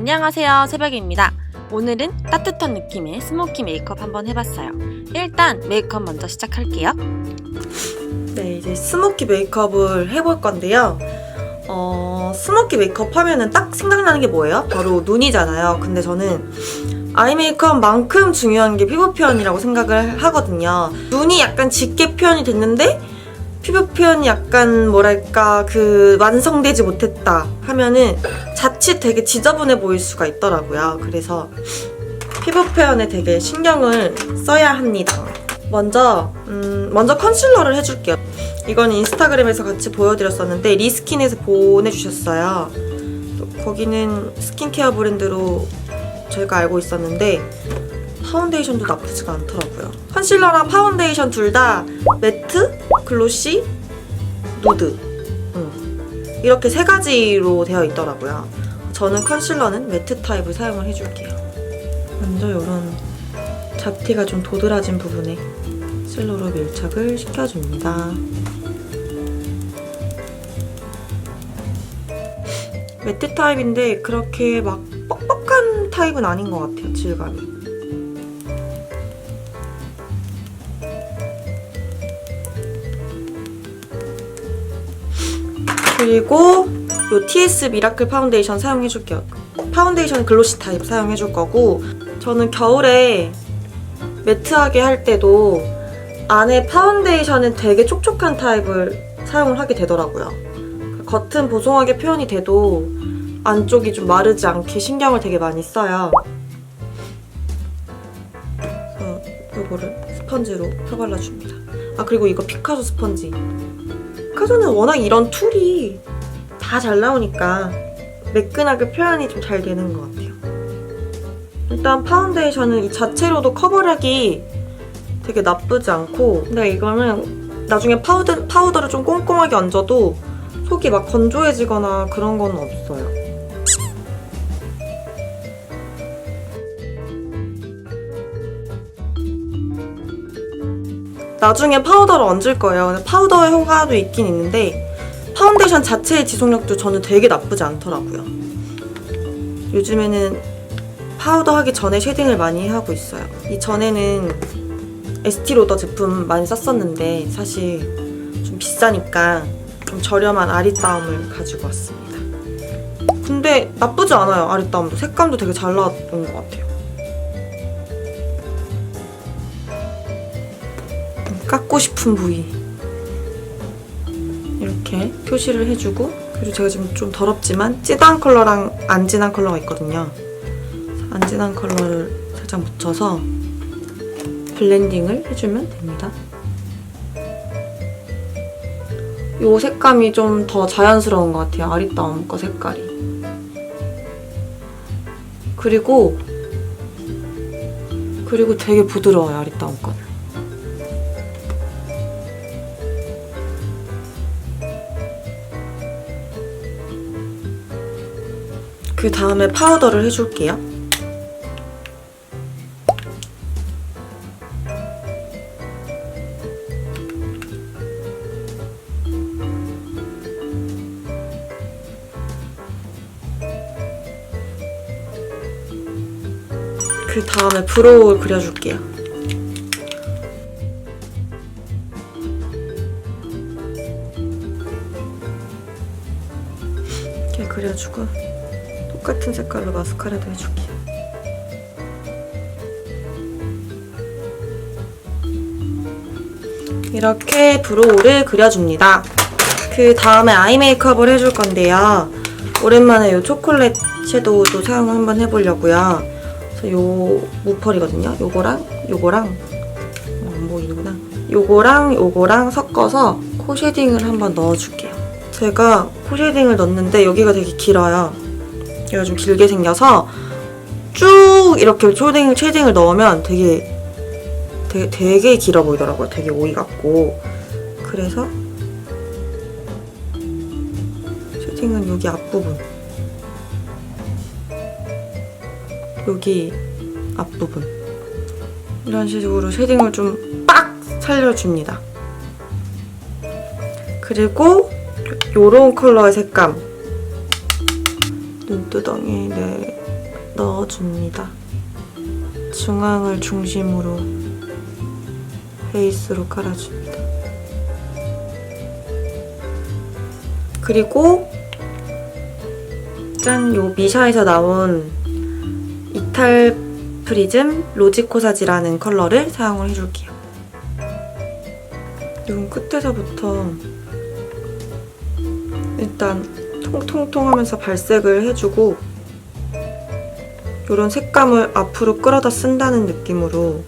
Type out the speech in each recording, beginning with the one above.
안녕하세요 새벽입니다 오늘은 따뜻한 느낌의 스모키 메이크업 한번 해봤어요 일단 메이크업 먼저 시작할게요 네, 이제 스모키 메이크업을 해볼 건데요. 어, 스모키 메이크업 하면은 딱 생각나는 게 뭐예요? 바로 눈이잖아요. 근데 저는 아이 메이크업만큼 중요한 게 피부 표현이라고 생각을 하거든요. 눈이 약간 짙게 표현이 됐는데 피부 표현이 약간 뭐랄까 그 완성되지 못했다 하면은 자칫 되게 지저분해 보일 수가 있더라고요. 그래서 피부 표현에 되게 신경을 써야 합니다. 먼저 음, 먼저 컨실러를 해줄게요. 이건 인스타그램에서 같이 보여드렸었는데 리스킨에서 보내주셨어요. 또 거기는 스킨케어 브랜드로 저희가 알고 있었는데 파운데이션도 나쁘지가 않더라고요. 컨실러랑 파운데이션 둘 다 매트, 글로시, 누드 음, 이렇게 세 가지로 되어 있더라고요. 저는 컨실러는 매트 타입을 사용을 해줄게요. 먼저 이런 잡티가 좀 도드라진 부분에 실로로 밀착을 시켜줍니다. 매트 타입인데 그렇게 막 뻑뻑한 타입은 아닌 것 같아요, 질감이. 그리고 이 TS 미라클 파운데이션 사용해줄게요. 파운데이션 글로시 타입 사용해줄 거고 저는 겨울에 매트하게 할 때도 안에 파운데이션은 되게 촉촉한 타입을 사용을 하게 되더라고요. 겉은 보송하게 표현이 돼도 안쪽이 좀 마르지 않게 신경을 되게 많이 써요. 이거를 스펀지로 펴발라줍니다. 아 그리고 이거 피카소 스펀지. 피카소는 워낙 이런 툴이 다 잘 나오니까 매끈하게 표현이 좀 잘 되는 것 같아요. 일단 파운데이션은 이 자체로도 커버력이 되게 나쁘지 않고 근데 이거는 나중에 파우더, 파우더를 좀 꼼꼼하게 얹어도 속이 막 건조해지거나 그런 건 없어요. 나중에 파우더를 얹을 거예요. 파우더의 효과도 있긴 있는데 파운데이션 자체의 지속력도 저는 되게 나쁘지 않더라고요. 요즘에는 파우더 하기 전에 쉐딩을 많이 하고 있어요. 이 전에는 에스티로더 제품 많이 썼었는데 사실 좀 비싸니까 좀 저렴한 아리따움을 가지고 왔습니다. 근데 나쁘지 않아요, 아리따움도. 색감도 되게 잘 나왔던 것 같아요. 깎고 싶은 부위 이렇게 표시를 해주고 그리고 제가 지금 좀 더럽지만 진한 컬러랑 안 진한 컬러가 있거든요. 안 진한 컬러를 살짝 묻혀서 블렌딩을 해주면 됩니다. 이 색감이 좀 더 자연스러운 것 같아요. 아리따움 거 색깔이. 그리고 그리고 되게 부드러워요. 아리따움 거 그 다음에 파우더를 해줄게요. 그 다음에 브로우를 그려줄게요. 그려주고 똑같은 색깔로 마스카라도 해줄게요. 이렇게 브로우를 그려줍니다. 그 다음에 아이 메이크업을 해줄 건데요. 오랜만에 이 초콜릿 섀도우도 사용을 한번 해보려고요. 그래서 요 무펄이거든요. 요거랑 요거랑 어, 안 보이는구나. 요거랑 요거랑 섞어서 코 쉐딩을 한번 넣어줄게요. 제가 코 쉐딩을 넣는데 여기가 되게 길어요. 얘가 좀 길게 생겨서 쭉 이렇게 쉐딩, 쉐딩을 넣으면 되게 되게, 되게 길어 보이더라고요. 되게 오이 같고 그래서 쉐딩은 여기 앞부분 여기 앞부분 이런 식으로 쉐딩을 좀 빡 살려줍니다. 그리고 요런 컬러의 색감 눈두덩이 네 넣어줍니다. 중앙을 중심으로 베이스로 깔아줍니다. 그리고 짠! 요 미샤에서 나온 이탈 프리즘 로지코사지라는 컬러를 사용을 해줄게요. 눈 끝에서부터 일단 통통통 하면서 발색을 해주고 이런 색감을 앞으로 끌어다 쓴다는 느낌으로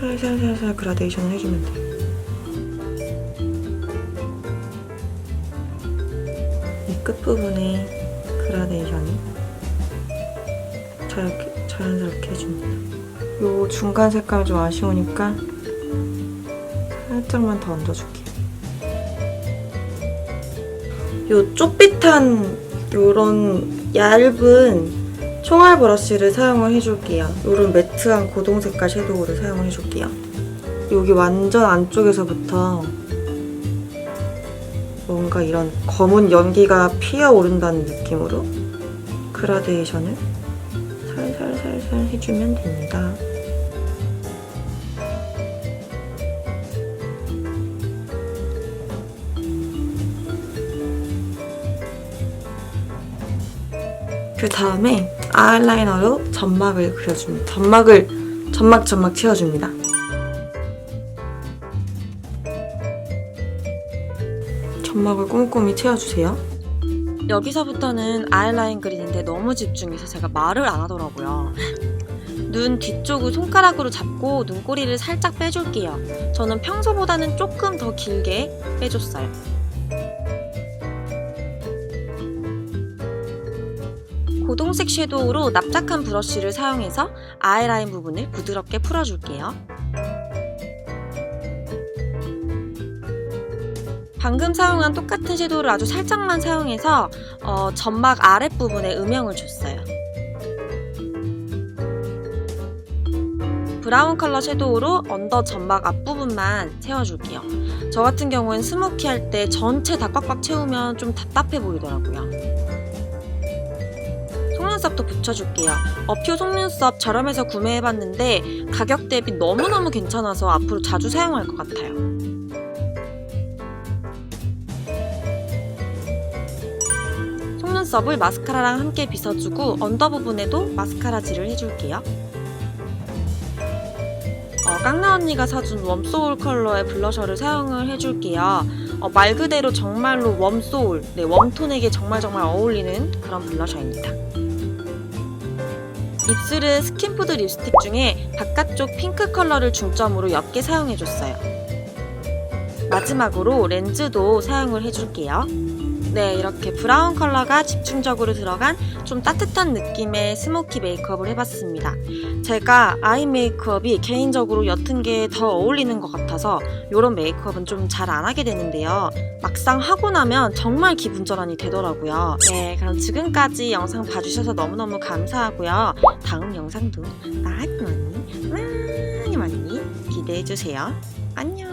살살살살 그라데이션을 해주면 돼요. 이 끝부분에 그라데이션을 자연스럽게, 자연스럽게 해줍니다. 요 중간 색감 좀 아쉬우니까 살짝만 더 얹어줄게요. 요 쪼빛한 요런 얇은 총알 브러쉬를 사용을 해줄게요. 요런 매트한 고동 색깔 섀도우를 사용을 해줄게요. 여기 완전 안쪽에서부터 뭔가 이런 검은 연기가 피어오른다는 느낌으로 그라데이션을 살살살살 해주면 됩니다. 그 다음에 아이라이너로 점막을 그려줍니다. 점막을 점막 점막 채워줍니다. 점막을 꼼꼼히 채워주세요. 여기서부터는 아이라인 그리는데 너무 집중해서 제가 말을 안 하더라고요. 눈 뒤쪽을 손가락으로 잡고 눈꼬리를 살짝 빼줄게요. 저는 평소보다는 조금 더 길게 빼줬어요. 고동색 섀도우로 납작한 브러쉬를 사용해서 아이라인 부분을 부드럽게 풀어줄게요. 방금 사용한 똑같은 섀도우를 아주 살짝만 사용해서 어, 점막 아랫부분에 음영을 줬어요. 브라운 컬러 섀도우로 언더 점막 앞부분만 채워줄게요. 저 같은 경우엔 스모키 할 때 전체 다 꽉꽉 채우면 좀 답답해 보이더라고요. 속눈썹도 붙여줄게요. 어퓨 속눈썹 저렴해서 구매해봤는데 가격 대비 너무너무 괜찮아서 앞으로 자주 사용할 것 같아요. 속눈썹을 마스카라랑 함께 빗어주고 언더 부분에도 마스카라질을 해줄게요. 어, 깡나 언니가 사준 웜소울 컬러의 블러셔를 사용을 해줄게요. 어, 말 그대로 정말로 웜소울, 네, 웜톤에게 정말 정말 어울리는 그런 블러셔입니다. 입술은 스킨푸드 립스틱 중에 바깥쪽 핑크 컬러를 중점으로 옅게 사용해줬어요. 마지막으로 렌즈도 사용을 해줄게요. 네, 이렇게 브라운 컬러가 집중적으로 들어간 좀 따뜻한 느낌의 스모키 메이크업을 해봤습니다. 제가 아이 메이크업이 개인적으로 옅은 게 더 어울리는 것 같아서 이런 메이크업은 좀 잘 안 하게 되는데요. 막상 하고 나면 정말 기분 전환이 되더라고요. 네, 그럼 지금까지 영상 봐주셔서 너무너무 감사하고요. 다음 영상도 많이 많이 많이 많이 기대해주세요. 안녕!